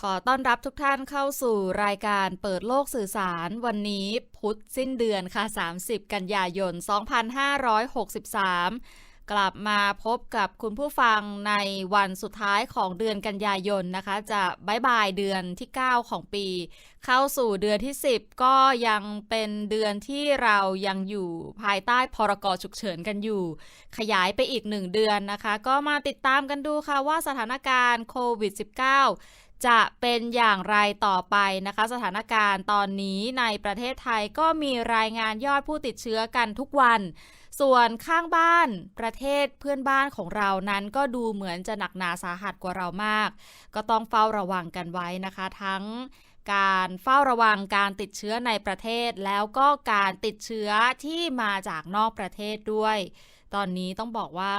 ขอต้อนรับทุกท่านเข้าสู่รายการเปิดโลกสื่อสาร วันนี้พุธสิ้นเดือนค่ะ 30 กันยายน 2563 กลับมาพบกับคุณผู้ฟังในวันสุดท้ายของเดือนกันยายนนะคะ จะบายบายเดือนที่ 9 ของปี เข้าสู่เดือนที่ 10 ก็ยังเป็นเดือนที่เรายังอยู่ภายใต้พรกฉุกเฉินกันอยู่ ขยายไปอีกหนึ่งเดือนนะคะ ก็มาติดตามกันดูค่ะว่าสถานการณ์โควิด -19 จะเป็นอย่างไรต่อไปนะคะ สถานการณ์ตอนนี้ในประเทศไทยก็มีรายงานยอดผู้ติดเชื้อกันทุกวัน ส่วนข้างบ้านประเทศเพื่อนบ้านของเรานั้นก็ดูเหมือนจะหนักหนาสาหัสกว่าเรามาก ก็ต้องเฝ้าระวังกันไว้นะคะ ทั้งการเฝ้าระวังการติดเชื้อในประเทศ แล้วก็การติดเชื้อที่มาจากนอกประเทศด้วย ตอนนี้ต้องบอกว่า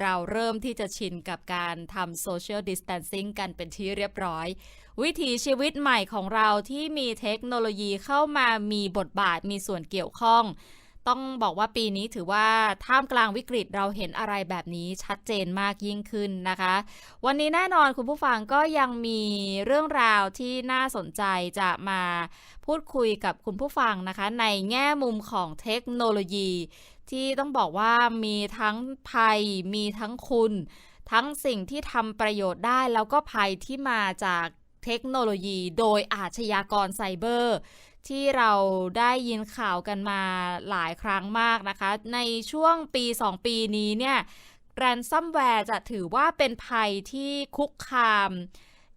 เราเริ่มที่จะชินกับการทำโซเชียลดิส a ทนซิ่งกันเป็นที่เรียบร้อย วิถีชีวิตใหม่ของเราที่มีเทคโนโลยีเข้ามามีบทบาทมีส่วนเกี่ยวข้อง ต้องบอกว่าปีนี้ถือว่าท่ามกลางวิกฤตเราเห็นอะไรแบบนี้ชัดเจนมากยิ่งขึ้นนะคะ วันนี้แน่นอนคุณผู้ฟังก็ยังมีเรื่องราวที่น่าสนใจจะมาพูดคุยกับคุณผู้ฟังนะคะ ในแง่มุมของเทคโนโลยี ที่ต้องบอกว่ามีทั้งภัย มีทั้งคุณ ทั้งสิ่งที่ทำประโยชน์ได้ แล้วก็ภัยที่มาจากเทคโนโลยีโดยอาชญากรไซเบอร์ ที่เราได้ยินข่าวกันมาหลายครั้งมากนะคะ ในช่วงปี 2 ปีนี้เนี่ยแรนซัมแวร์จะถือว่าเป็นภัยที่คุกคาม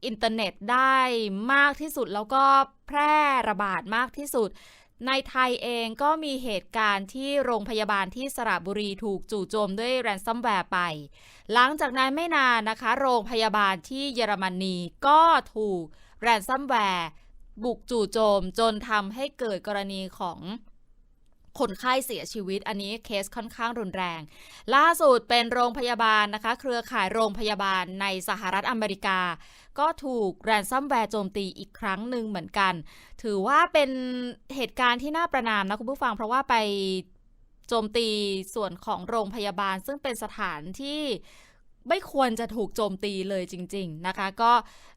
อินเทอร์เน็ตได้มากที่สุดแล้วก็แพร่ระบาดมากที่สุด ในไทยเองก็มีเหตุการณ์ที่โรงพยาบาลที่สระบุรีถูกจู่โจมด้วยแรนซัมแวร์ไป หลังจากนั้นไม่นานนะคะ โรงพยาบาลที่เยอรมนีก็ถูกแรนซัมแวร์บุกจู่โจมจนทำให้เกิดกรณีของคนไข้เสียชีวิต อันนี้เคสค่อนข้างรุนแรง ล่าสุดเป็นโรงพยาบาลนะคะ เครือข่ายโรงพยาบาลในสหรัฐอเมริกา ก็ถูกแรนซัมแวร์โจมตีอีกครั้งหนึ่งเหมือนกัน ถือว่าเป็นเหตุการณ์ที่น่าประนามนะคุณผู้ฟังเพราะว่าไปโจมตีส่วนของโรงพยาบาล ซึ่งเป็นสถานที่ไม่ควรจะถูกโจมตีเลยจริง ๆนะคะ ก็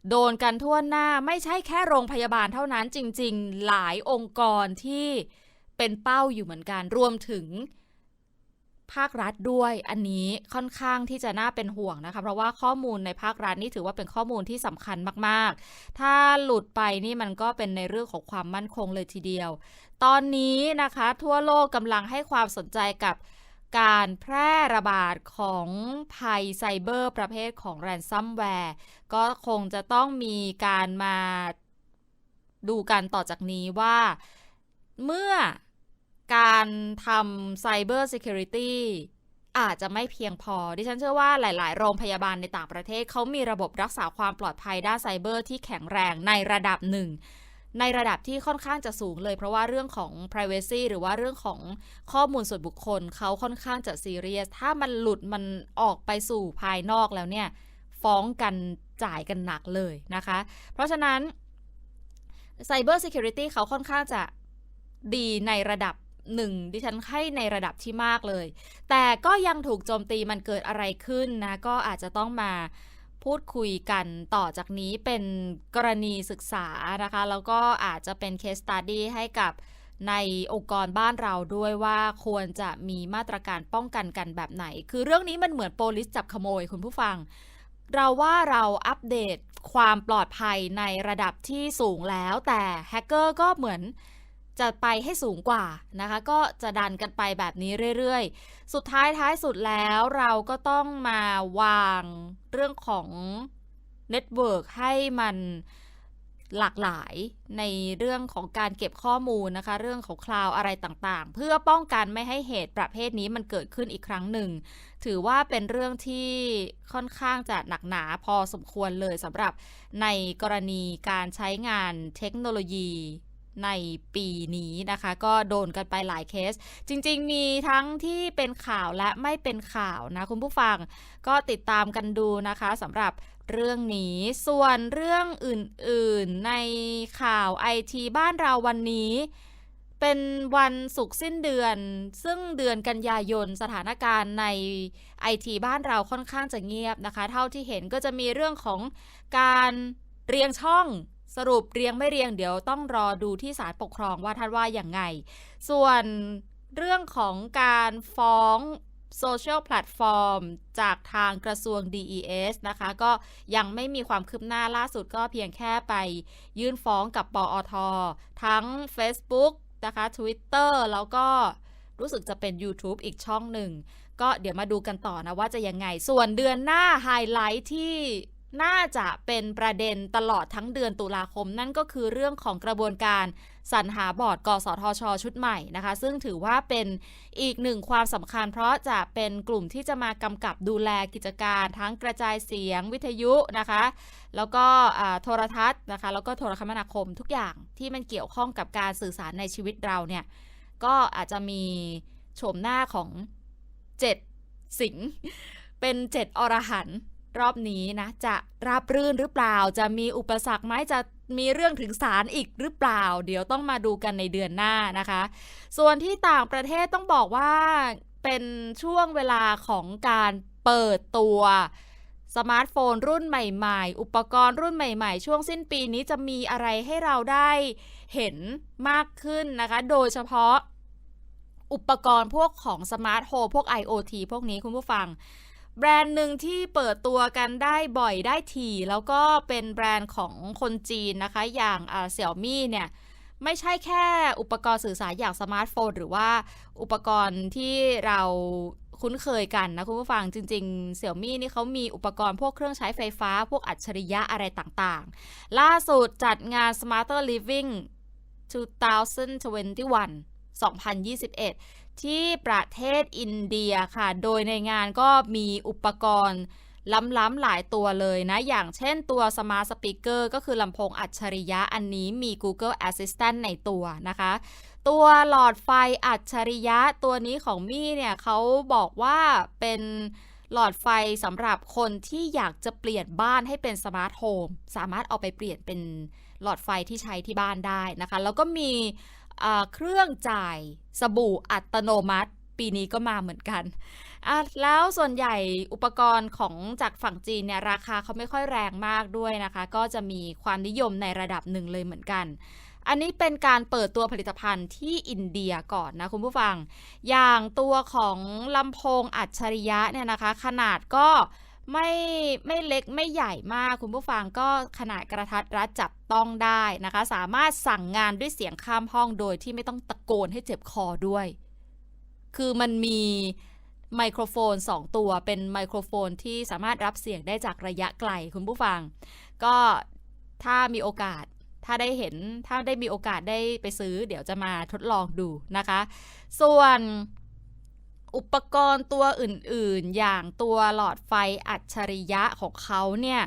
โดนกันทั่วหน้าไม่ใช่แค่โรงพยาบาลเท่านั้นจริง ๆ หลายองค์กรที่เป็นเป้าอยู่เหมือนกันรวมถึง ภาครัฐด้วย อันนี้ค่อนข้างที่จะน่าเป็นห่วงนะคะ เพราะว่าข้อมูลในภาครัฐนี่ถือว่าเป็นข้อมูลที่สำคัญมากๆ ถ้าหลุดไปนี่มันก็เป็นในเรื่องของความมั่นคงเลยทีเดียว ตอนนี้นะคะ ทั่วโลกกำลังให้ความสนใจกับการแพร่ระบาดของภัยไซเบอร์ประเภทของแรนซัมแวร์ก็คงจะต้องมีการมาดูกันต่อจากนี้ว่าเมื่อ การทำไซเบอร์ซิเคียวริตี้อาจจะไม่เพียงพอ ดิฉันเชื่อว่าหลาย ๆ โรงพยาบาลในต่างประเทศเขามีระบบรักษาความปลอดภัยด้านไซเบอร์ที่แข็งแรงในระดับหนึ่ง ในระดับที่ค่อนข้างจะสูงเลย เพราะว่าเรื่องของ privacy หรือว่าเรื่องของข้อมูลส่วนบุคคลเขาค่อนข้างจะซีเรียส ถ้ามันหลุดมันออกไปสู่ภายนอกแล้วเนี่ย ฟ้องกันจ่ายกันหนักเลยนะคะ เพราะฉะนั้น Cyber Security เขาค่อนข้างจะดีในระดับ หนึ่งดิฉันให้ในระดับที่มากเลย แต่ก็ยังถูกโจมตีมันเกิดอะไรขึ้นนะ ก็อาจจะต้องมาพูดคุยกันต่อจากนี้เป็นกรณีศึกษานะคะ แล้วก็อาจจะเป็น case study ให้กับในองค์กรบ้านเราด้วยว่าควรจะมีมาตรการป้องกันกันแบบไหน คือเรื่องนี้มันเหมือนโปลิสจับขโมยคุณผู้ฟัง เราว่าเราอัปเดตความปลอดภัยในระดับที่สูงแล้ว แต่แฮกเกอร์ก็เหมือน จะไปให้สูงกว่านะคะ ก็จะดันกันไปแบบนี้เรื่อยๆ สุดท้ายท้ายสุดแล้วเราก็ต้องมาวางเรื่องของเน็ตเวิร์กให้มันหลากหลายในเรื่องของการเก็บข้อมูลนะคะ เรื่องของคลาวอะไรต่างๆ เพื่อป้องกันไม่ให้เหตุประเภทนี้มันเกิดขึ้นอีกครั้งหนึ่ง ถือว่าเป็นเรื่องที่ค่อนข้างจะหนักหนาพอสมควรเลยสำหรับในกรณีการใช้งานเทคโนโลยี ในปีนี้นะคะ ก็โดนกันไปหลายเคส จริง ๆ มีทั้งที่เป็นข่าวและไม่เป็นข่าวนะ คุณผู้ฟังก็ติดตามกันดูนะคะสำหรับเรื่องนี้ส่วนเรื่องอื่นๆในข่าวไอทีบ้านเราวันนี้ เป็นวันศุกร์สิ้นเดือน ซึ่งเดือนกันยายนสถานการณ์ในไอทีบ้านเราค่อนข้างจะเงียบนะคะ เท่าที่เห็นก็จะมีเรื่องของการเรียงช่อง สรุปเรียงไม่เรียงเดี๋ยวต้องรอดูที่ศาลปกครองว่าท่านว่าอย่างไง ส่วนเรื่องของการฟ้องโซเชียลแพลตฟอร์มจากทางกระทรวง DES นะคะ ก็ยังไม่มีความคืบหน้าล่าสุดก็เพียงแค่ไปยื่นฟ้องกับปอททั้ง Facebook นะคะ Twitter แล้วก็รู้สึกจะเป็น YouTube อีกช่องหนึ่ง ก็เดี๋ยวมาดูกันต่อนะว่าจะยังไง ส่วนเดือนหน้าไฮไลท์ที่ น่าจะเป็นประเด็นตลอดทั้งเดือนตุลาคม นั่นก็คือเรื่องของกระบวนการสรรหาบอร์ดกสทช ชุดใหม่นะคะ ซึ่งถือว่าเป็นอีกหนึ่งความสำคัญ เพราะจะเป็นกลุ่มที่จะมากำกับดูแลกิจการทั้งกระจายเสียงวิทยุนะคะ แล้วก็โทรทัศน์นะคะ แล้วก็โทรคมนาคมทุกอย่างที่มันเกี่ยวข้องกับการสื่อสารในชีวิตเราเนี่ยก็อาจจะมีโฉมหน้าของเจ็ดสิงเป็นเจ็ดอรหันต รอบนี้นะจะราบรื่นหรือเปล่า จะมีอุปสรรคไหมจะมีเรื่องถึงศาลอีกหรือเปล่า เดี๋ยวต้องมาดูกันในเดือนหน้านะคะ ส่วนที่ต่างประเทศต้องบอกว่าเป็นช่วงเวลาของการเปิดตัวสมาร์ทโฟนรุ่นใหม่ๆ อุปกรณ์รุ่นใหม่ๆ ช่วงสิ้นปีนี้จะมีอะไรให้เราได้เห็นมากขึ้นนะคะ โดยเฉพาะอุปกรณ์พวกของสมาร์ทโฮมพวก IoT พวกนี้คุณผู้ฟัง แบรนด์หนึ่งที่เปิดตัวกันได้บ่อยได้ถี่ แล้วก็เป็นแบรนด์ของคนจีนนะคะ อย่างเสี่ยวมี่เนี่ยไม่ใช่แค่อุปกรณ์สื่อสารอย่างสมาร์ทโฟน หรือว่าอุปกรณ์ที่เราคุ้นเคยกันนะคุณผู้ฟังจริงๆเสี่ยวมี่นี่เขามีอุปกรณ์พวกเครื่องใช้ไฟฟ้า พวกอัจฉริยะอะไรต่างๆ ล่าสุดจัดงาน Smarter Living 2021 2021 ที่ประเทศอินเดียค่ะ โดยในงานก็มีอุปกรณ์ล้ำๆหลายตัวเลยนะ อย่างเช่นตัว Smart Speaker ก็คือลำโพงอัจฉริยะอันนี้มี Google Assistant ในตัวนะคะ ตัวหลอดไฟอัจฉริยะตัวนี้ของมี่เนี่ยเขาบอกว่าเป็นหลอดไฟสำหรับคนที่อยากจะเปลี่ยนบ้านให้เป็นสมาร์ทโฮมสามารถเอาไปเปลี่ยนเป็นหลอดไฟที่ใช้ที่บ้านได้นะคะ แล้วก็มี เครื่องจ่ายสบู่อัตโนมัติ ปีนี้ก็มาเหมือนกัน แล้วส่วนใหญ่อุปกรณ์ของจากฝั่งจีนเนี่ยราคาเขาไม่ค่อยแรงมากด้วยนะคะ ก็จะมีความนิยมในระดับหนึ่งเลยเหมือนกัน อันนี้เป็นการเปิดตัวผลิตภัณฑ์ที่อินเดียก่อนนะคุณผู้ฟัง อย่างตัวของลำโพงอัจฉริยะเนี่ยนะคะ ขนาดก็ ไม่ไม่เล็กไม่ใหญ่มากคุณผู้ฟังก็ขนาดกระทัดรัดจับต้องได้นะคะ สามารถสั่งงานด้วยเสียงข้ามห้องโดยที่ไม่ต้องตะโกนให้เจ็บคอด้วย คือมันมีไมโครโฟน 2 ตัวเป็นไมโครโฟนที่สามารถรับเสียงได้จากระยะไกลคุณผู้ฟัง ก็ถ้ามีโอกาสถ้าได้เห็นถ้าได้มีโอกาสได้ไปซื้อ เดี๋ยวจะมาทดลองดูนะคะ ส่วน อุปกรณ์ตัวอื่นๆ อย่างตัวหลอดไฟอัจฉริยะของเขาเนี่ย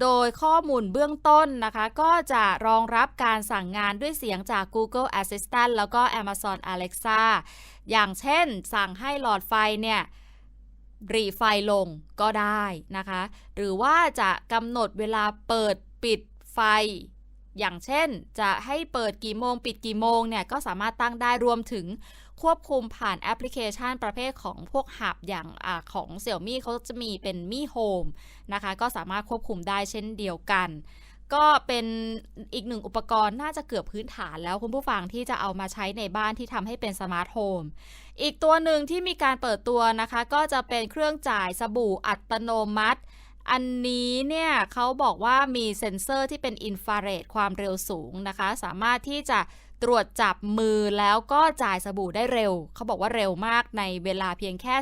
โดยข้อมูลเบื้องต้นนะคะ ก็จะรองรับการสั่งงานด้วยเสียงจาก Google Assistant แล้วก็ Amazon Alexa อย่างเช่นสั่งให้หลอดไฟเนี่ยรีไฟลงก็ได้นะคะ หรือว่าจะกำหนดเวลาเปิดปิดไฟ อย่างเช่นจะให้เปิดกี่โมงปิดกี่โมงเนี่ยก็สามารถตั้งได้รวมถึง ควบคุมผ่านแอปพลิเคชันประเภทของพวกหับอย่างอของ Xiaomi เขาจะมีเป็น Mi Home นะคะก็สามารถควบคุมได้เช่นเดียวกัน ก็เป็นอีกหนึ่งอุปกรณ์น่าจะเกือบพื้นฐานแล้วคุณผู้ฟังที่จะเอามาใช้ในบ้านที่ทำให้เป็นสมาร์ทโฮมอีกตัวหนึ่งที่มีการเปิดตัวนะคะ ก็จะเป็นเครื่องจ่ายสบู่อัตโนมัติ อันนี้เนี่ยเขาบอกว่ามีเซ็นเซอร์ที่เป็นอินฟราเรดความเร็วสูงนะคะ สามารถที่จะตรวจจับมือแล้วก็จ่ายสบู่ได้เร็ว เขาบอกว่าเร็วมากในเวลาเพียงแค่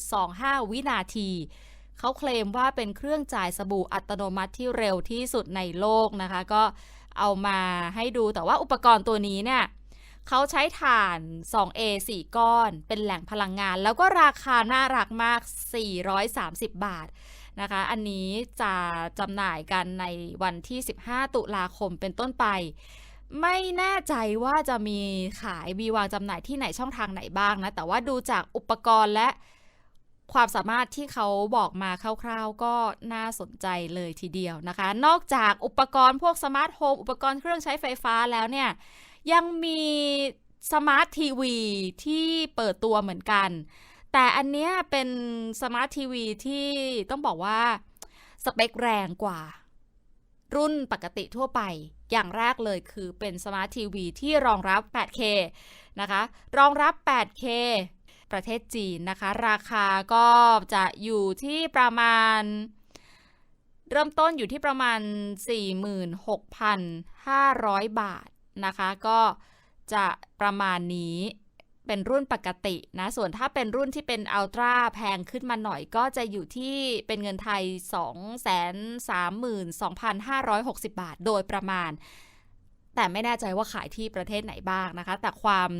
0.25 วินาที เขาเคลมว่าเป็นเครื่องจ่ายสบู่อัตโนมัติที่เร็วที่สุดในโลกนะคะ ก็เอามาให้ดูแต่ว่าอุปกรณ์ตัวนี้เนี่ยเขาใช้ถ่าน 2A 4 ก้อน เป็นแหล่งพลังงาน แล้วก็ราคาน่ารักมาก 430 บาท นะคะ อันนี้จะจำหน่ายกันในวันที่ 15 ตุลาคมเป็นต้นไป ไม่แน่ใจว่าจะมีขายมีวางจำหน่ายที่ไหนช่องทางไหนบ้างนะ แต่ว่าดูจากอุปกรณ์และความสามารถที่เขาบอกมาคร่าวๆ ก็น่าสนใจเลยทีเดียวนะคะ นอกจากอุปกรณ์พวกสมาร์ทโฮมอุปกรณ์เครื่องใช้ไฟฟ้าแล้วเนี่ย ยังมีสมาร์ททีวีที่เปิดตัวเหมือนกัน แต่อันเนี้ยเป็นสมาร์ททีวีที่ต้องบอกว่า สเปคแรงกว่า รุ่นปกติทั่วไป อย่างแรกเลยคือเป็นสมาร์ททีวีที่รองรับ 8K นะคะ รองรับ 8K ประเทศจีนนะคะ ราคาก็จะอยู่ที่ประมาณ เริ่มต้นอยู่ที่ประมาณ 46,500 บาทนะคะ ก็จะประมาณนี้ เป็นรุ่นปกตินะ ส่วนถ้าเป็นรุ่นที่เป็นอัลตร้าแพงขึ้นมาหน่อยก็จะอยู่ที่เป็นเงินไทย 232,560 บาท โดยประมาณ แต่ไม่แน่ใจว่าขายที่ประเทศไหนบ้างนะคะ แต่ความ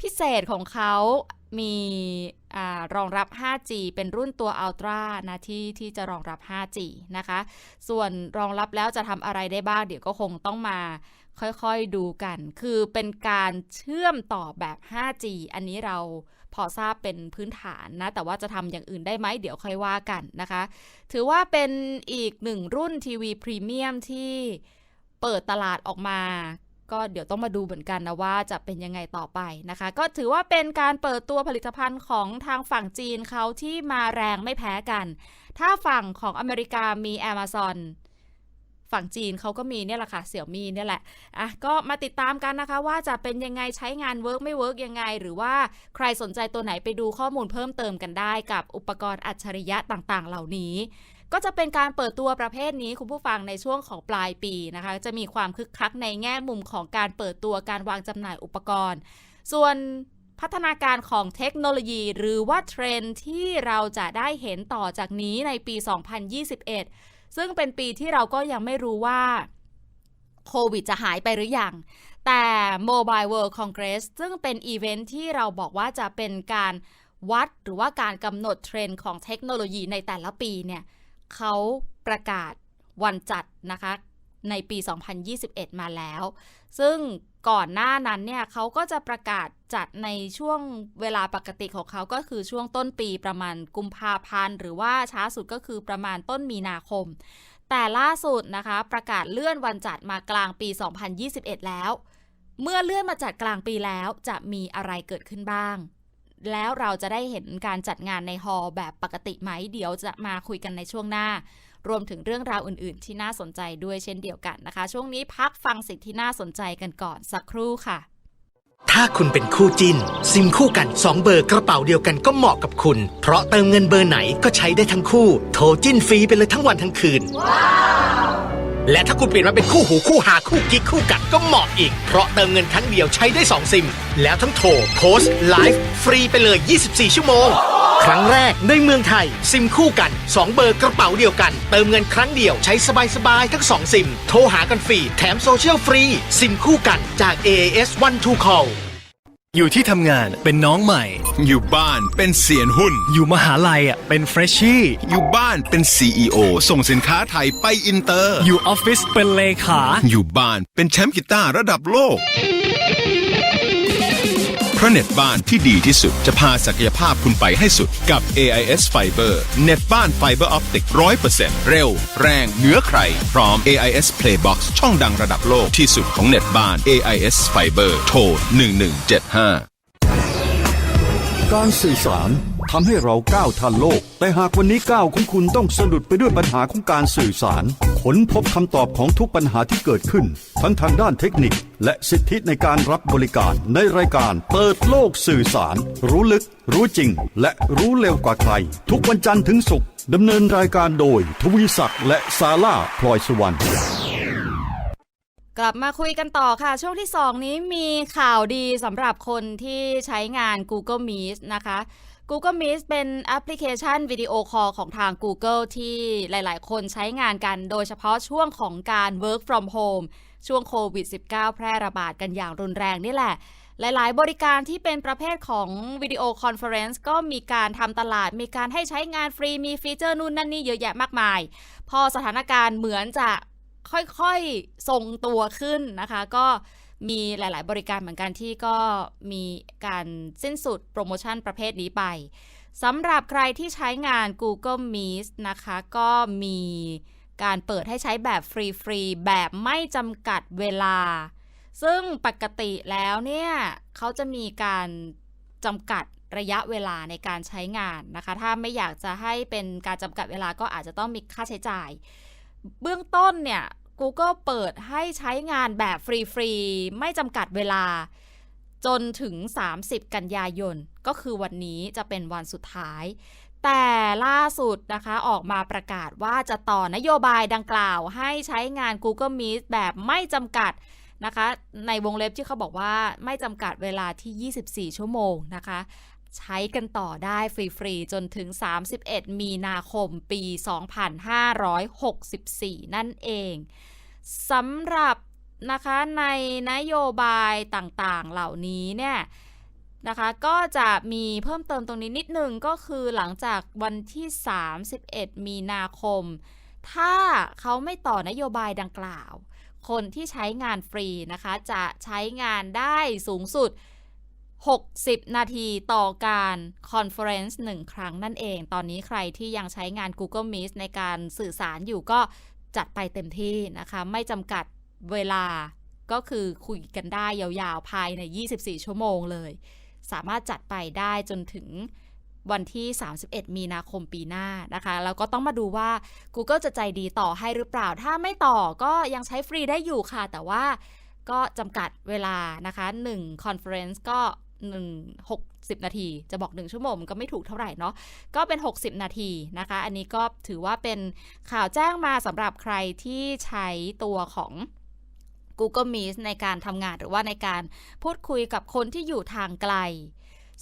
พิเศษของเขามีอรองรับ 5G เป็นรุ่นตัว Ultra นะที่ที่จะรองรับ 5G นะคะ ส่วนรองรับแล้วจะทำอะไรได้บ้าง เดี๋ยวก็คงต้องมา ค่อยๆดูกัน คือเป็นการเชื่อมต่อแบบ 5G อันนี้เราพอทราบเป็นพื้นฐานนะ แต่ว่าจะทำอย่างอื่นได้ไหม เดี๋ยวค่อยว่ากันนะคะ ถือว่าเป็นอีกหนึ่งรุ่นทีวีพรีเมียมที่เปิดตลาดออกมา ก็เดี๋ยวต้องมาดูเหมือนกันนะว่าจะเป็นยังไงต่อไปนะคะ ก็ถือว่าเป็นการเปิดตัวผลิตภัณฑ์ของทางฝั่งจีนเขาที่มาแรงไม่แพ้กัน ถ้าฝั่งของอเมริกามี Amazon ฝั่งจีนเขาก็มีเนี่ยแหละค่ะเสี่ยวมีเนี่ยแหละอะก็มาติดตามกันนะคะ ว่าจะเป็นยังไงใช้งานเวิร์กไม่เวิร์กยังไง หรือว่าใครสนใจตัวไหนไปดูข้อมูลเพิ่มเติมกันได้กับอุปกรณ์อัจฉริยะต่างๆ เหล่านี้ ก็จะเป็นการเปิดตัวประเภทนี้คุณผู้ฟังในช่วงของปลายปีนะคะ จะมีความคึกคักในแง่มุมของการเปิดตัวการวางจำหน่ายอุปกรณ์ ส่วนพัฒนาการของเทคโนโลยี หรือว่าเทรนด์ที่เราจะได้เห็นต่อจากนี้ในปี 2021 ซึ่งเป็นปีที่เราก็ยังไม่รู้ว่าโควิดจะหายไปหรือยัง แต่ Mobile World Congress ซึ่งเป็นอีเวนท์ที่เราบอกว่าจะเป็นการวัดหรือว่าการกำหนดเทรนด์ของเทคโนโลยีในแต่ละปีเนี่ยเขาประกาศวันจัดนะคะในปี 2021 มาแล้ว ซึ่งก่อนหน้านั้นเนี่ยเขาก็จะประกาศจัดในช่วงเวลาปกติของเขาก็คือช่วงต้นปีประมาณกุมภาพันธ์หรือว่าช้าสุดก็คือประมาณต้นมีนาคม แต่ล่าสุดนะคะ ประกาศเลื่อนวันจัดมากลางปี 2021 แล้ว เมื่อเลื่อนมาจัดกลางปีแล้วจะมีอะไรเกิดขึ้นบ้าง แล้วเราจะได้เห็นการจัดงานในฮอลล์แบบปกติไหมเดี๋ยวจะมาคุยกันในช่วงหน้า รวมถึงเรื่องราวอื่น ๆ ที่น่าสนใจด้วยเช่นเดียวกันนะคะ ช่วงนี้พักฟังสิ่งที่น่าสนใจกันก่อนสักครู่ค่ะ ถ้าคุณเป็นคู่จินซิมคู่กัน 2 เบอร์กระเป๋าเดียวกันก็เหมาะกับคุณ เพราะเติมเงินเบอร์ไหนก็ใช้ได้ทั้งคู่ โทรจิ้นฟรีไปเลยทั้งวันทั้งคืน และถ้าคุณเปลี่ยนมาเป็นคู่หูคู่หาคู่กิ๊กคู่กัดก็เหมาะอีก เพราะเติมเงินครั้งเดียวใช้ได้ 2 ซิม แล้วทั้งโทรโพสต์ไลฟ์ฟรีไปเลย 24 ชั่วโมง ครั้งแรกในเมืองไทย ซิมคู่กัน 2 เบอร์กระเป๋าเดียวกัน เติมเงินครั้งเดียวใช้สบายๆทั้ง 2 ซิม โทรหากันฟรี แถมโซเชียลฟรี ซิมคู่กันจาก AAS One to Call อยู่ที่ทำงานเป็นน้องใหม่ อยู่บ้านเป็นเสียนหุ้น อยู่มหาลัยอะเป็นเฟรชชี่ อยู่บ้านเป็น CEO ส่งสินค้าไทยไปอินเตอร์ อยู่ออฟฟิศเป็นเลขา อยู่บ้านเป็นแชมป์กีตาร์ระดับโลก เพราะเน็ตบ้านที่ดีที่สุดจะพาศักยภาพคุณไปให้สุดกับ AIS Fiber เน็ตบ้านไฟเบอร์ออปติก100%เร็ว แรงเหนือใคร พร้อม AIS Playbox ช่องดังระดับโลกที่สุดของเน็ตบ้าน AIS Fiber โทร1175 การสื่อสาร ทำให้เราก้าวทันโลก แต่หากวันนี้ก้าวของคุณต้องสะดุดไปด้วยปัญหาของการสื่อสารค้นพบคำตอบของทุกปัญหาที่เกิดขึ้น ทั้งทางด้านเทคนิค และสิทธิในการรับบริการในรายการเปิดโลกสื่อสาร รู้ลึก รู้จริง และรู้เร็วกว่าใคร ทุกวันจันทร์ถึงศุกร์ดำเนินรายการโดย ทวีศักดิ์และซาร่าพลอยสุวรรณกลับมาคุยกันต่อค่ะ ช่วงที่ 2 นี้มีข่าวดีสำหรับคนที่ใช้งาน Google Meet นะคะ Google Meet เป็นแอปพลิเคชันวิดีโอคอลของทาง Google ที่หลายๆ คนใช้งานกัน โดยเฉพาะช่วงของการ work from home ช่วงโควิด -19 แพร่ระบาดกันอย่างรุนแรงนี่แหละ หลายๆ บริการที่เป็นประเภทของวิดีโอคอนเฟอเรนซ์ก็มีการทำตลาด มีการให้ใช้งานฟรี มีฟีเจอร์นู่นนั่นนี่เยอะแยะมากมาย พอสถานการณ์เหมือนจะค่อยๆ ทรงตัวขึ้นนะคะ ก็ มีหลาย ๆ บริการเหมือนกันที่ก็มีการสิ้นสุดโปรโมชั่นประเภทนี้ไปสำหรับใครที่ใช้งาน Google Meet นะคะ ก็มีการเปิดให้ใช้แบบฟรี ๆ แบบไม่จำกัดเวลา ซึ่งปกติแล้วเนี่ยเขาจะมีการจำกัดระยะเวลาในการใช้งานนะคะ ถ้าไม่อยากจะให้เป็นการจำกัดเวลาก็อาจจะต้องมีค่าใช้จ่าย เบื้องต้นเนี่ย Google เปิดให้ใช้งานแบบฟรีๆ ไม่จำกัดเวลา จนถึง 30 กันยายน ก็คือวันนี้จะเป็นวันสุดท้าย แต่ล่าสุดนะคะออกมาประกาศว่าจะต่อนโยบายดังกล่าว ให้ใช้งาน Google Meet แบบไม่จำกัดนะคะ ในวงเล็บที่เขาบอกว่าไม่จำกัดเวลาที่ 24 ชั่วโมงนะคะ ใช้กันต่อได้ฟรีๆ จนถึง 31 มีนาคมปี 2564 นั่นเอง สำหรับนะคะในนโยบายต่างๆเหล่านี้เนี่ยนะคะก็จะมีเพิ่มเติมตรงนี้นิดนึงก็คือหลังจากวันที่ 31 มีนาคม ถ้าเขาไม่ต่อนโยบายดังกล่าว คนที่ใช้งานฟรีนะคะจะใช้งานได้สูงสุด 60 นาทีต่อการคอนเฟอเรนซ์หนึ่งครั้งนั่นเอง ตอนนี้ใครที่ยังใช้งาน Google Meet ในการสื่อสารอยู่ก็ จัดไปเต็มที่นะคะ ไม่จำกัดเวลาก็คือคุยกันได้ยาวๆ ภายใน 24 ชั่วโมงเลย สามารถจัดไปได้จนถึงวันที่ 31 มีนาคมปีหน้านะคะ แล้วก็ต้องมาดูว่า Google จะใจดีต่อให้หรือเปล่า ถ้าไม่ต่อก็ยังใช้ฟรีได้อยู่ค่ะ แต่ว่าก็จำกัดเวลานะคะ1 conference ก็ 1 60 นาที จะบอก 1 ชั่วโมงก็ไม่ถูกเท่าไหร่เนาะก็เป็น 60 นาทีนะคะ อันนี้ก็ถือว่าเป็นข่าวแจ้งมาสำหรับใครที่ใช้ตัวของ Google Meet ในการทำงานหรือว่าในการพูดคุยกับคนที่อยู่ทางไกล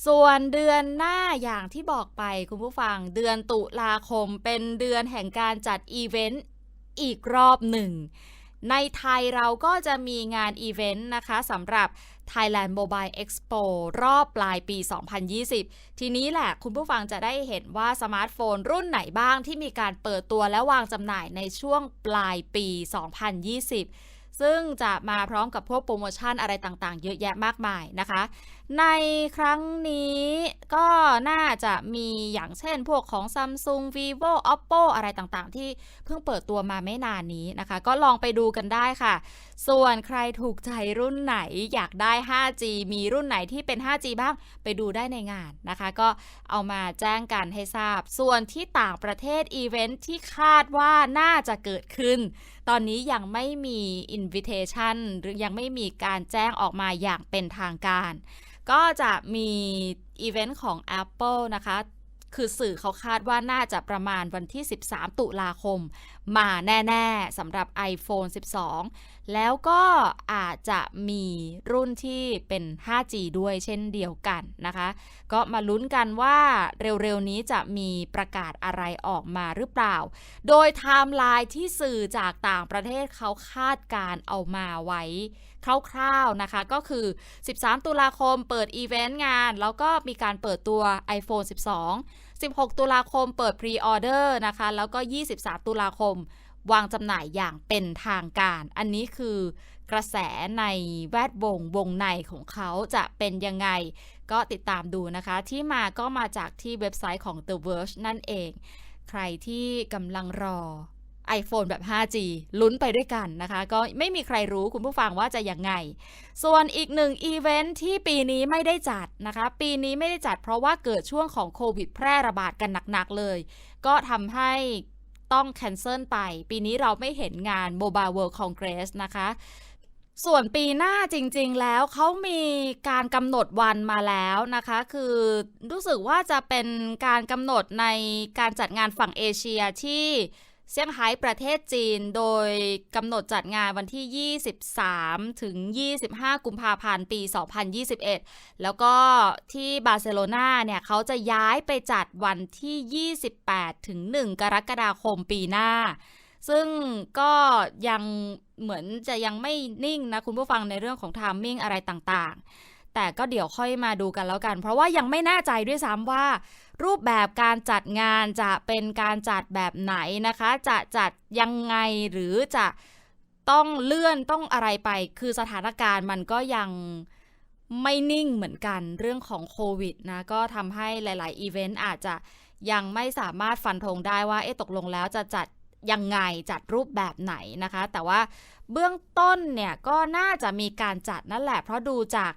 ส่วนเดือนหน้าอย่างที่บอกไปคุณผู้ฟังเดือนตุลาคมเป็นเดือนแห่งการจัดอีเวนต์อีกรอบหนึ่ง ในไทยเราก็จะมีงานอีเวนต์นะคะสำหรับ Thailand Mobile Expo รอบปลายปี 2020 ทีนี้แหละคุณผู้ฟังจะได้เห็นว่าสมาร์ทโฟนรุ่นไหนบ้างที่มีการเปิดตัวและวางจำหน่ายในช่วงปลายปี 2020ซึ่งจะมาพร้อมกับพวกโปรโมชั่นอะไรต่างๆ เยอะแยะมากมายนะคะในครั้งนี้ก็น่าจะมีอย่างเช่นพวกของ Samsung, Vivo, Oppo อะไรต่างๆ ที่เพิ่งเปิดตัวมาไม่นานนี้นะคะ ก็ลองไปดูกันได้ค่ะ ส่วนใครถูกใจรุ่นไหนอยากได้ 5G มีรุ่นไหนที่เป็น 5G บ้างไปดูได้ในงานนะคะ ก็เอามาแจ้งกันให้ทราบ ส่วนที่ต่างประเทศอีเวนท์ที่คาดว่าน่าจะเกิดขึ้น ตอนนี้ยังไม่มี invitation หรือยังไม่มีการแจ้งออกมาอย่างเป็นทางการก็จะมีอีเวนต์ของ Apple นะคะ คือสื่อเขาคาดว่าน่าจะประมาณวันที่ 13 ตุลาคม มาแน่ ๆสำหรับ iPhone 12 แล้วก็อาจจะมีรุ่นที่เป็น 5G ด้วยเช่นเดียวกันนะคะ ก็มาลุ้นกันว่าเร็วๆนี้จะมีประกาศอะไรออกมาหรือเปล่า โดยไทม์ไลน์ที่สื่อจากต่างประเทศเขาคาดการเอามาไว้ คร่าวๆนะคะ ก็คือ 13 ตุลาคมเปิดอีเวนต์งาน แล้วก็มีการเปิดตัว iPhone 12 16 ตุลาคมเปิดพรีออเดอร์นะคะ แล้วก็ 23 ตุลาคมวางจำหน่ายอย่างเป็นทางการ อันนี้คือกระแสในแวดวงวงในของเขาจะเป็นยังไง ก็ติดตามดูนะคะ ที่มาก็มาจากที่เว็บไซต์ของ The Verge นั่นเอง ใครที่กำลังรอ iPhone แบบ 5G ลุ้นไปด้วยกันนะคะ ก็ไม่มีใครรู้คุณผู้ฟังว่าจะยังไง ส่วนอีกหนึ่งอีเวนท์ที่ปีนี้ไม่ได้จัดนะคะ ปีนี้ไม่ได้จัดเพราะว่าเกิดช่วงของโควิดแพร่ระบาดกันหนักๆเลย ก็ทำให้ต้องแคนเซิลไป ปีนี้เราไม่เห็นงาน Mobile World Congress นะคะ ส่วนปีหน้าจริงๆแล้วเขามีการกำหนดวันมาแล้วนะคะ คือรู้สึกว่าจะเป็นการกำหนดในการจัดงานฝั่งเอเชียที่ เซี่ยงไฮ้ประเทศจีน โดยกำหนดจัดงานวันที่ 23 ถึง 25 กุมภาพันธ์ปี 2021 แล้วก็ที่บาร์เซโลนาเนี่ยเขาจะย้ายไปจัดวันที่ 28 ถึง 1 กรกฎาคมปีหน้า ซึ่งก็ยังเหมือนจะยังไม่นิ่งนะ คุณผู้ฟังในเรื่องของไทามมิ่งอะไรต่างๆ แต่ก็เดี๋ยวค่อยมาดูกันแล้วกัน เพราะว่ายังไม่แน่ใจด้วยซ้ำว่า รูปแบบการจัดงานจะเป็นการจัดแบบไหนนะคะ จะจัดยังไงหรือจะต้องเลื่อนต้องอะไรไป คือสถานการณ์มันก็ยังไม่นิ่งเหมือนกันเรื่องของโควิดนะก็ทำให้หลาย ๆ อีเวนต์อาจจะยังไม่สามารถฟันธงได้ว่าเอ๊ะตกลงแล้วจะจัดยังไงจัดรูปแบบไหนนะคะ แต่ว่าเบื้องต้นเนี่ยก็น่าจะมีการจัดนั่นแหละ เพราะดูจาก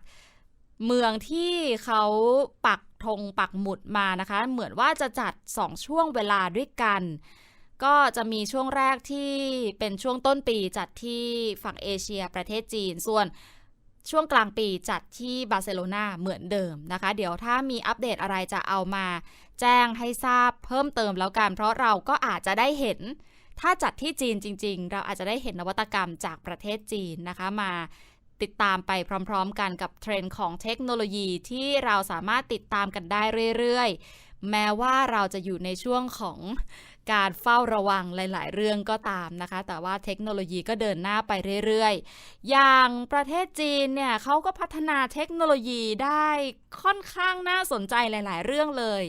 เมืองที่เขาปัก ธงปักหมุดมานะคะ เหมือนว่าจะจัด 2 ช่วงเวลาด้วยกัน ก็จะมีช่วงแรกที่เป็นช่วงต้นปีจัดที่ฝั่งเอเชียประเทศจีน ส่วนช่วงกลางปีจัดที่บาร์เซโลนาเหมือนเดิมนะคะ เดี๋ยวถ้ามีอัปเดตอะไรจะเอามาแจ้งให้ทราบเพิ่มเติมแล้วกัน เพราะเราก็อาจจะได้เห็น ถ้าจัดที่จีนจริง ๆ เราอาจจะได้เห็นนวัตกรรมจากประเทศจีนนะคะมา ติดตามไปพร้อมๆกันกับเทรนด์ของเทคโนโลยีที่เราสามารถติดตามกันได้เรื่อยๆ แม้ว่าเราจะอยู่ในช่วงของการเฝ้าระวังหลาย ๆ เรื่องก็ตามนะคะ แต่ว่าเทคโนโลยีก็เดินหน้าไปเรื่อยๆ อย่างประเทศจีนเนี่ยเขาก็พัฒนาเทคโนโลยีได้ค่อนข้างน่าสนใจหลาย ๆ เรื่องเลย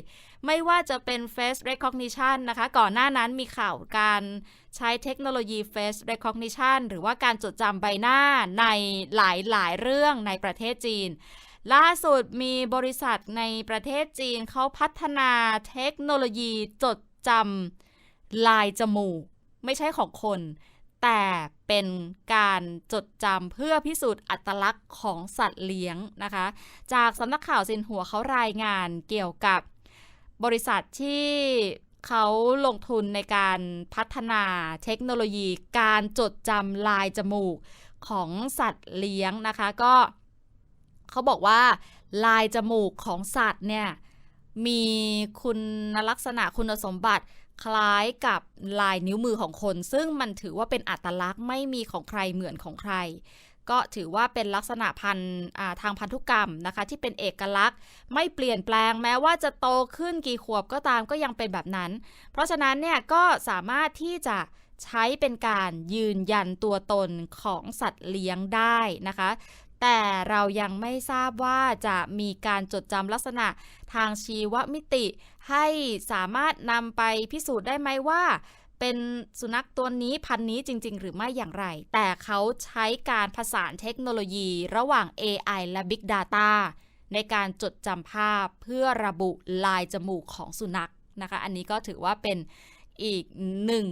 ไม่ว่าจะเป็น face recognition นะคะ ก่อนหน้านั้นมีข่าวการ ใช้เทคโนโลยี face recognition หรือว่าการจดจำใบหน้าในหลาย ๆ เรื่องในประเทศจีน ล่าสุดมีบริษัทในประเทศจีนเขาพัฒนาเทคโนโลยีจดจำลายจมูก ไม่ใช่ของคน แต่เป็นการจดจำเพื่อพิสูจน์อัตลักษณ์ของสัตว์เลี้ยงนะคะ จากสำนักข่าวซินหัวเขารายงานเกี่ยวกับบริษัทที่ เขาลงทุนในการพัฒนาเทคโนโลยี การจดจำลายจมูกของสัตว์เลี้ยงนะคะก็เขาบอกว่าลายจมูกของสัตว์เนี่ยมีคุณลักษณะคุณสมบัติคล้ายกับลายนิ้วมือของคน ซึ่งมันถือว่าเป็นอัตลักษณ์ไม่มีของใครเหมือนของใคร ก็ถือว่าเป็นลักษณะพันธุ์ทางพันธุกรรมนะคะ ที่เป็นเอกลักษณ์ ไม่เปลี่ยนแปลงแม้ว่าจะโตขึ้นกี่ขวบก็ตามก็ยังเป็นแบบนั้น เพราะฉะนั้นเนี่ยก็สามารถที่จะใช้เป็นการยืนยันตัวตนของสัตว์เลี้ยงได้นะคะ แต่เรายังไม่ทราบว่าจะมีการจดจำลักษณะทางชีวมิติ ให้สามารถนำไปพิสูจน์ได้ไหมว่า เป็นสุนัขตัวนี้พันนี้จริง ๆ หรือไม่อย่างไร แต่เขาใช้การผสานเทคโนโลยีระหว่าง AI และ Big Data ในการจดจำภาพเพื่อระบุลายจมูกของสุนัขนะคะ อันนี้ก็ถือว่าเป็นอีกหนึ่ง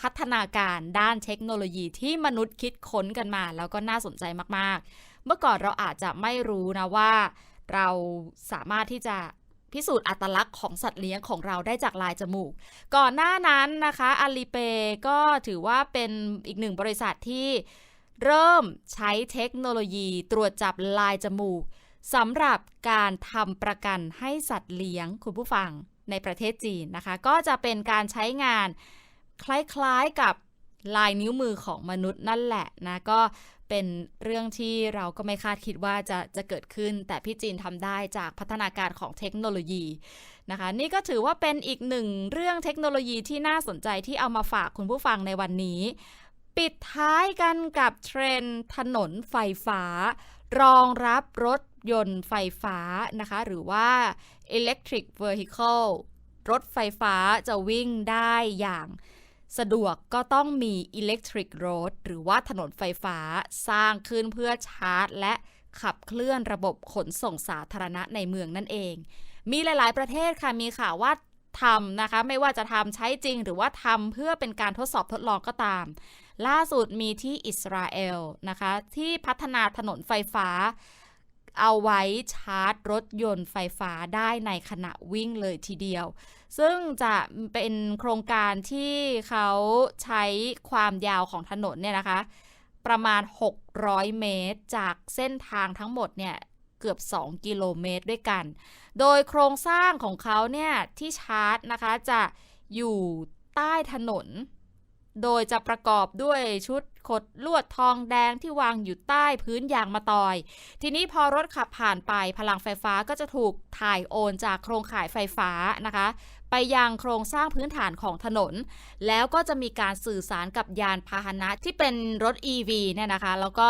พัฒนาการด้านเทคโนโลยีที่มนุษย์คิดค้นกันมา แล้วก็น่าสนใจมากๆ เมื่อก่อนเราอาจจะไม่รู้นะว่า เราสามารถที่จะ พิสูจน์อัตลักษณ์ของสัตว์เลี้ยงของเราได้จากลายจมูก ก่อนหน้านั้นนะคะอาลีเปก็ถือว่าเป็นอีกหนึ่งบริษัทที่เริ่มใช้เทคโนโลยีตรวจจับลายจมูกสำหรับการทำประกันให้สัตว์เลี้ยงคุณผู้ฟังในประเทศจีนนะคะ ก็จะเป็นการใช้งานคล้ายๆกับ ลายนิ้วมือของมนุษย์นั่นแหละนะก็เป็นเรื่องที่เราก็ไม่คาดคิดว่าจะจะเกิดขึ้น แต่พี่จีนทำได้จากพัฒนาการของเทคโนโลยีนะคะ นี่ก็ถือว่าเป็นอีกหนึ่งเรื่องเทคโนโลยีที่น่าสนใจที่เอามาฝากคุณผู้ฟังในวันนี้ ปิดท้ายกันกับเทรนถนนไฟฟ้า รองรับรถยนต์ไฟฟ้านะคะ หรือว่า electric vehicle รถไฟฟ้าจะวิ่งได้อย่าง สะดวกก็ต้องมี electric road หรือว่าถนนไฟฟ้าสร้างขึ้นเพื่อชาร์จ และขับเคลื่อนระบบขนส่งสาธารณะในเมืองนั่นเอง มีหลาย ๆ ประเทศค่ะมีข่าวว่าทำนะคะ ไม่ว่าจะทำใช้จริง หรือว่าทำเพื่อเป็นการทดสอบทดลองก็ตาม ล่าสุดมีที่อิสราเอลนะคะ ที่พัฒนาถนนไฟฟ้า เอาไว้ชาร์จรถยนต์ไฟฟ้าได้ในขณะวิ่งเลยทีเดียว ซึ่งจะเป็นโครงการที่เขาใช้ความยาวของถนนเนี่ยนะคะ ประมาณ 600 เมตร จากเส้นทางทั้งหมดเนี่ยเกือบ 2 กิโลเมตรด้วยกัน โดยโครงสร้างของเขาเนี่ยที่ชาร์จนะคะจะอยู่ใต้ถนน โดยจะประกอบด้วยชุดขดลวดทองแดงที่วางอยู่ใต้พื้นยางมะตอย ทีนี้พอรถขับผ่านไปพลังไฟฟ้าก็จะถูกถ่ายโอนจากโครงข่ายไฟฟ้านะคะ ไปยังโครงสร้างพื้นฐานของถนน แล้วก็จะมีการสื่อสารกับยานพาหนะที่เป็นรถ EV เนี่ยนะคะ แล้วก็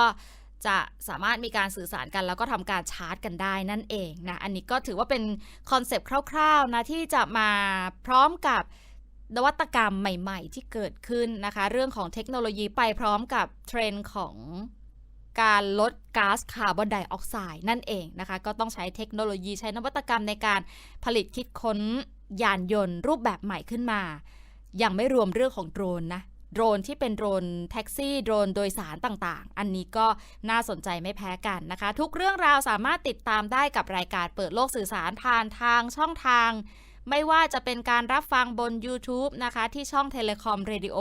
จะสามารถมีการสื่อสารกัน แล้วก็ทำการชาร์จกันได้นั่นเองนะ อันนี้ก็ถือว่าเป็นคอนเซปต์คร่าวๆนะที่จะมาพร้อมกับนวัตกรรมใหม่ ๆ ที่เกิดขึ้นนะคะ เรื่องของเทคโนโลยีไปพร้อมกับเทรนด์ของการลดก๊าซคาร์บอนไดออกไซด์นั่นเองนะคะ ก็ต้องใช้เทคโนโลยีใช้นวัตกรรมในการผลิตคิดค้น ยานยนต์รูปแบบใหม่ขึ้นมา ยังไม่รวมเรื่องของโดรนนะ โดรนที่เป็นโดรนแท็กซี่ โดรนโดยสารต่างๆ อันนี้ก็น่าสนใจไม่แพ้กันนะคะ ทุกเรื่องราวสามารถติดตามได้กับรายการเปิดโลกสื่อสารผ่านทางช่องทาง ไม่ว่าจะเป็นการรับฟังบน YouTube นะคะ ที่ช่อง Telecom Radio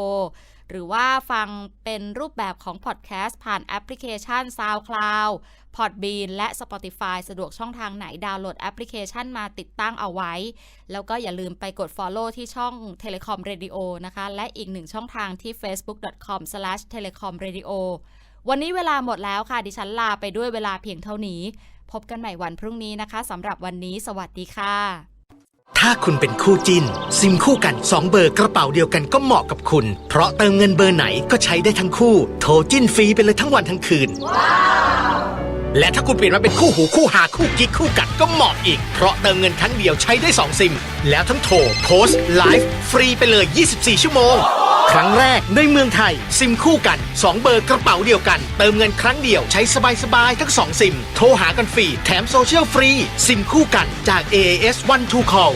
หรือว่าฟังเป็นรูปแบบของพอดแคสต์ผ่านแอปพลิเคชัน SoundCloud Podbean และ Spotify สะดวกช่องทางไหนดาวน์โหลดแอปพลิเคชันมาติดตั้งเอาไว้ แล้วก็อย่าลืมไปกด Follow ที่ช่อง Telecom Radio นะคะ และอีกหนึ่งช่องทางที่ facebook.com/telecomradio วันนี้เวลาหมดแล้วค่ะ ดิฉันลาไปด้วยเวลาเพียงเท่านี้ พบกันใหม่วันพรุ่งนี้นะคะสำหรับวันนี้ สวัสดีค่ะ ถ้าคุณเป็นคู่จินซิมคู่กัน 2 เบอร์กระเป๋าเดียวกันก็เหมาะกับคุณ เพราะเติมเงินเบอร์ไหนก็ใช้ได้ทั้งคู่ โทรจิ้นฟรีไปเลยทั้งวันทั้งคืน และถ้าคุณเปลี่ยนมาเป็นคู่หูคู่หาคู่กิ๊กคู่กัดก็เหมาะอีก เพราะเติมเงินครั้งเดียวใช้ได้ 2 ซิม แล้วทั้งโทรโพสต์ไลฟ์ฟรีไปเลย 24 ชั่วโมง ครั้งแรกในเมืองไทย ซิมคู่กัน 2 เบอร์กระเป๋าเดียวกัน เติมเงินครั้งเดียวใช้สบายๆทั้ง 2 ซิม โทรหากันฟรี แถมโซเชียลฟรี ซิมคู่กันจาก AAS One to Call